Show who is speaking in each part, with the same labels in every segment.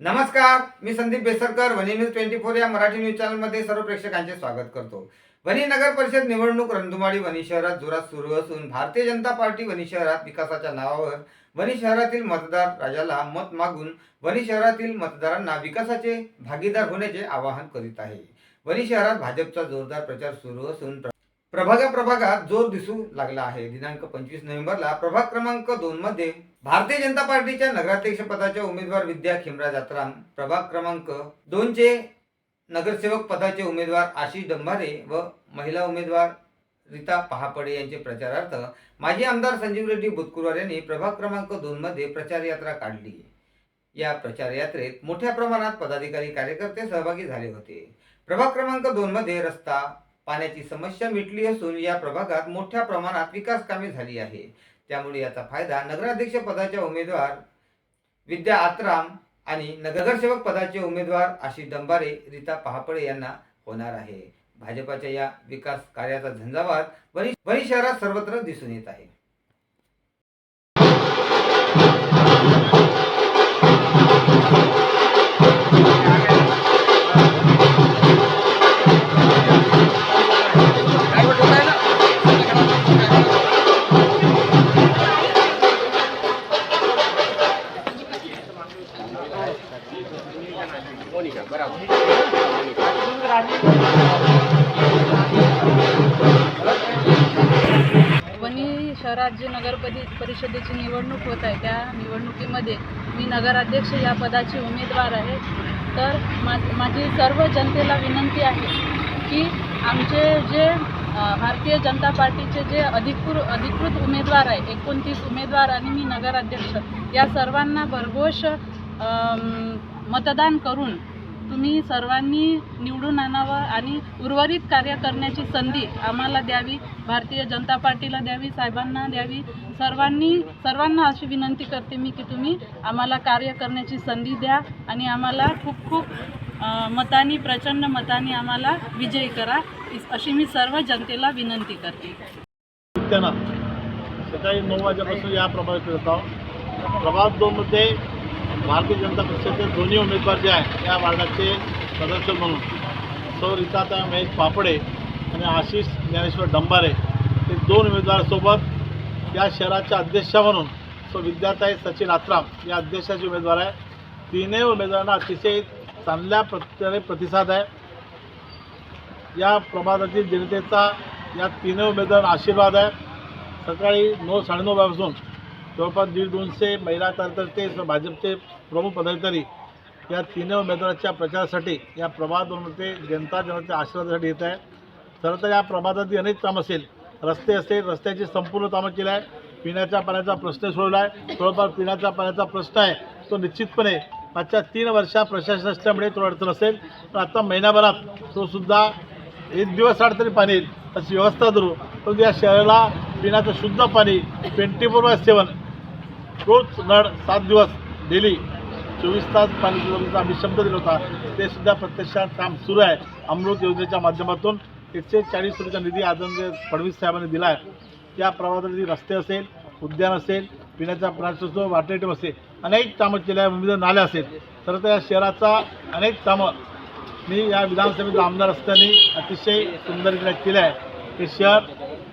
Speaker 1: नमस्कार मी संदीप बेसरकर वनी न्यूज ट्वेंटी फोर या मराठी न्यूज चॅनलमध्ये सर्व प्रेक्षकांचे स्वागत करतो. वनी नगर परिषद निवडणूक रंधुमाळी वनी शहरात जोरात सुरू असून भारतीय जनता पार्टी वनी शहरात विकासाच्या नावावर वनी शहरातील मतदार राजाला मत मागून वनी शहरातील मतदारांना विकासाचे भागीदार होण्याचे आवाहन करीत आहे. वनी शहरात भाजपचा जोरदार प्रचार सुरू असून प्र- प्रभागा प्रभागात जोर दिसू लागला आहे. दिनांक पंचवीस नोव्हेंबरला प्रभाग क्रमांक दोन मध्ये भारतीय जनता पार्टीच्या नगराध्यक्ष पदाच्या उमेदवार विद्या खिमरा जात्राम प्रभाग क्रमांक दोनचे नगरसेवक पदाचे उमेदवार आशिष डंभारे व महिला उमेदवार रीता पहापडे यांचे प्रचारार्थ माजी आमदार संजीव रेड्डी बुतकुरवार यांनी प्रभाग क्रमांक दोन मध्ये प्रचार यात्रा काढली. या प्रचार यात्रेत मोठ्या प्रमाणात पदाधिकारी कार्यकर्ते सहभागी झाले होते. प्रभाग क्रमांक दोन मध्ये रस्ता पाण्याची समस्या मिटली असून या प्रभागात मोठ्या प्रमाणात विकास कामे झाली आहे. त्यामुळे याचा फायदा नगराध्यक्ष पदाच्या उमेदवार विद्या आत्राम आणि नगरसेवक पदाचे उमेदवार आशिष डंबारे रीता पहापळे यांना होणार आहे. भाजपाच्या या विकास कार्याचा झंझावात बरी बरी शहरात सर्वत्र दिसून येत आहे.
Speaker 2: शहरात जे नगर परि- परिषदेची निवडणूक होत आहे. त्या निवडणुकीमध्ये मी नगराध्यक्ष या पदाची उमेदवार आहे. तर मा माझी सर्व जनतेला विनंती आहे की आमचे जे भारतीय जनता पार्टीचे जे अधिकृत अधिकृत उमेदवार आहे एकोणतीस उमेदवार आणि मी नगराध्यक्ष या सर्वांना भरघोष मतदान करून तुम्ही सर्वांनी निवडून आणावं आणि उर्वरित कार्य करण्याची संधी आम्हाला द्यावी भारतीय जनता पार्टीला द्यावी साहेबांना द्यावी. सर्वांनी सर्वांना अशी विनंती करते मी की तुम्ही आम्हाला कार्य करण्याची संधी द्या आणि आम्हाला खूप खूप मतानी प्रचंड मतानी आम्हाला विजयी करा अशी मी सर्व जनतेला विनंती करते.
Speaker 3: सकाळी नऊ वाजेपासून या प्रभावित होत. आहोत प्रभाग दोनमध्ये भारतीय जनता पक्षाचे दोन्ही उमेदवार जे आहे या वार्डाचे सदस्य म्हणून. सौ रिताता महेश पापडे आणि आशिष ज्ञानेश्वर डंबारे हे दोन उमेदवारासोबत या शहराच्या अध्यक्षा म्हणून सो विद्याताई सचिन आत्राम या अध्यक्षाचे उमेदवार आहे तिन्ही उमेदवारांना अतिशय चांगल्या प्रकारे प्रतिसाद आहे. या प्रभागातील जनतेचा या तिन्ही उमेदवारांना आशीर्वाद आहे. सकाळी नऊ साडेनऊ वाजून जवळपास दीड दोनशे महिला कार्यकर्ते भाजपचे प्रमुख पदाधिकारी या तिन्ही उमेदवाराच्या प्रचारासाठी या प्रभागामध्ये जनता जनतेच्या आशीर्वादासाठी येत आहे खरं तर या प्रभातातील अनेक कामं असेल. रस्ते असेल रस्त्याची संपूर्ण कामं केली आहे पिण्याच्या पाण्याचा प्रश्न सोडला आहे. थोडंफार पिण्याच्या पाण्याचा प्रश्न आहे. तो निश्चितपणे मागच्या तीन वर्षा प्रशासन असल्यामुळे तो अडचण असेल. पण आता महिन्याभरात तो सुद्धा एक दिवस आड तरी पाणी येईल अशी व्यवस्था धरू. परंतु या शहराला पिण्याचं शुद्ध पाणी ट्वेंटी फोर बाय सेवन रोज नळ सात दिवस डेली चोवीस तास पाणी पुरवण्याचा आम्ही शब्द दिला होता. ते सुद्धा प्रत्यक्षात काम सुरू आहे. अमृत योजनेच्या माध्यमातून एकशे चाळीस कोटीचा निधी आदरणीय फडणवीस साहेबांनी दिला आहे. त्या प्रभागातील रस्ते असेल उद्यान असेल पिण्याचा पाण्याचा असो टेम असेल अनेक कामं केल्या आहे, विविध नाल्या असेल. तर या शहराचा अनेक कामं मी या विधानसभेचा आमदार असताना अतिशय सुंदररित्या केलं आहे हे शहर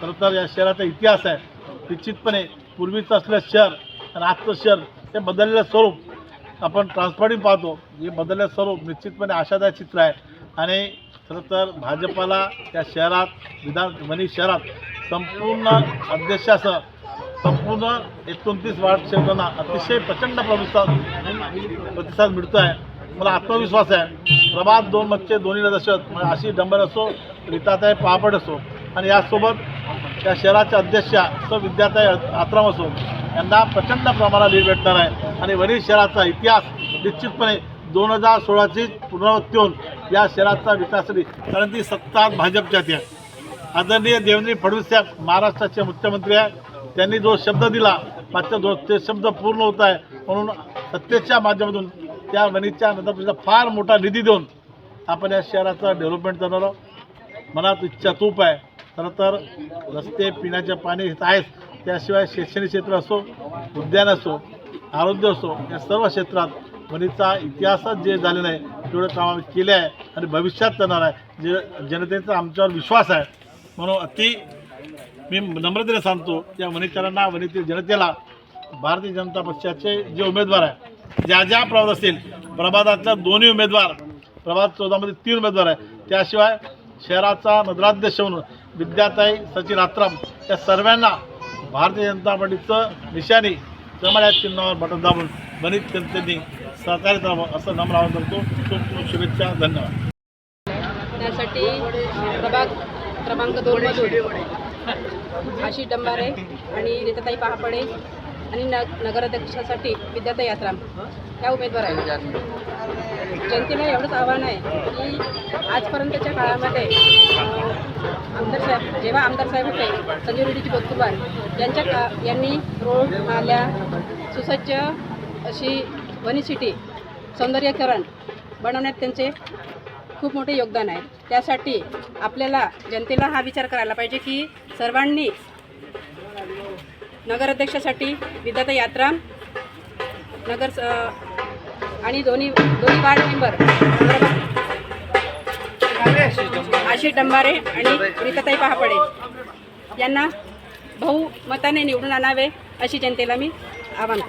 Speaker 3: खरं तर या शहराचा इतिहास आहे. निश्चितपणे पूर्वीचं असलेलं शहर आणि आजचं शहर हे बदललेलं स्वरूप आपण ट्रान्सफॉर्मिंग पाहतो हे बदललेलं स्वरूप निश्चितपणे आशादायक चित्र आहे. आणि खरं तर भाजपाला या शहरात विधान मनी शहरात संपूर्ण अध्यक्षासह संपूर्ण एकोणतीस वार्ड क्षेत्रांना अतिशय प्रचंड प्रतिसाद प्रतिसाद मिळतो आहे मला आत्मविश्वास आहे. प्रभात दोन मच्छे दोन्ही दशक म्हणजे अशी डंबर असो रिताताई पापड असो आणि यासोबत या शहराच्या अध्यक्षा स विद्याताई आत्राम असो यांना प्रचंड प्रमाणात लीड भेटणार आहे. आणि वरील शहराचा इतिहास निश्चितपणे दोन हजार सोळाची पुनरावृत्ती होऊन या शहराचा विकासासाठी कारण ती सत्ता भाजपच्यात आहे. आदरणीय देवेंद्र फडणवीस साहेब महाराष्ट्राचे मुख्यमंत्री आहे त्यांनी जो शब्द दिला मात्र जो ते शब्द पूर्ण होत आहे. म्हणून सत्तेच्या माध्यमातून त्या वणीच्या नंतर फार मोठा निधी देऊन आपण या शहराचं डेव्हलपमेंट करणार आहोत. मनात इच्छा तूप आहे. खरं तर रस्ते पिण्याचे पाणी आहेच. त्याशिवाय शैक्षणिक क्षेत्र असो उद्यान असो आरोग्य असो या सर्व क्षेत्रात वणीचा इतिहासच जे झालेला आहे तेवढं काम आम्ही केले आहे आणि भविष्यात करणार आहे. जे जनतेचा आमच्यावर विश्वास आहे. म्हणून अति मी नम्रतेने सांगतो या वणीकरांना वणीतील जनतेला भारतीय जनता पक्षाचे जे उमेदवार आहे ज्या ज्या प्रभात असतील प्रभातातल्या दोन्ही उमेदवार प्रभात चौदामध्ये तीन उमेदवार आहे. त्याशिवाय शहराचा नगराध्यक्ष म्हणून विद्याताई सचिन आत्राम या सर्वांना भारतीय जनता पार्टीचं निशाणी कमळ चिन्हावर बटन दाबून वणीत जनतेने सहकार्य करावं असं नम्र आवाहन करतो. खूप खूप शुभेच्छा धन्यवाद.
Speaker 4: त्यासाठी प्रभाग क्रमांक दोनमधून आशिष डंबारे आणि रीताताई पहापडे आणि न नगराध्यक्षासाठी विद्यार्थी यात्रा ह्या उमेदवार आहेत. जनतेला एवढंच आव्हान आहे की आजपर्यंतच्या काळामध्ये आमदार साहेब जेव्हा आमदार साहेब होते संजय रेड्डीजी बोत्तुबार यांच्या का यांनी रोड नाल्या सुसज्ज अशी वनी सिटी सौंदर्यकरण बनवण्यात त्यांचे खूप मोठे योगदान आहे. त्यासाठी आपल्याला जनतेला हा विचार करायला पाहिजे की सर्वांनी नगराध्यक्षासाठी विद्याता यात्रा नगर स- आणि दोन्ही दोन्ही वार्ड मेंबर आशिष डंबारे आणि रीताताई पहापडे यांना बहुमताने निवडून आणावे अशी जनतेला मी आवाहन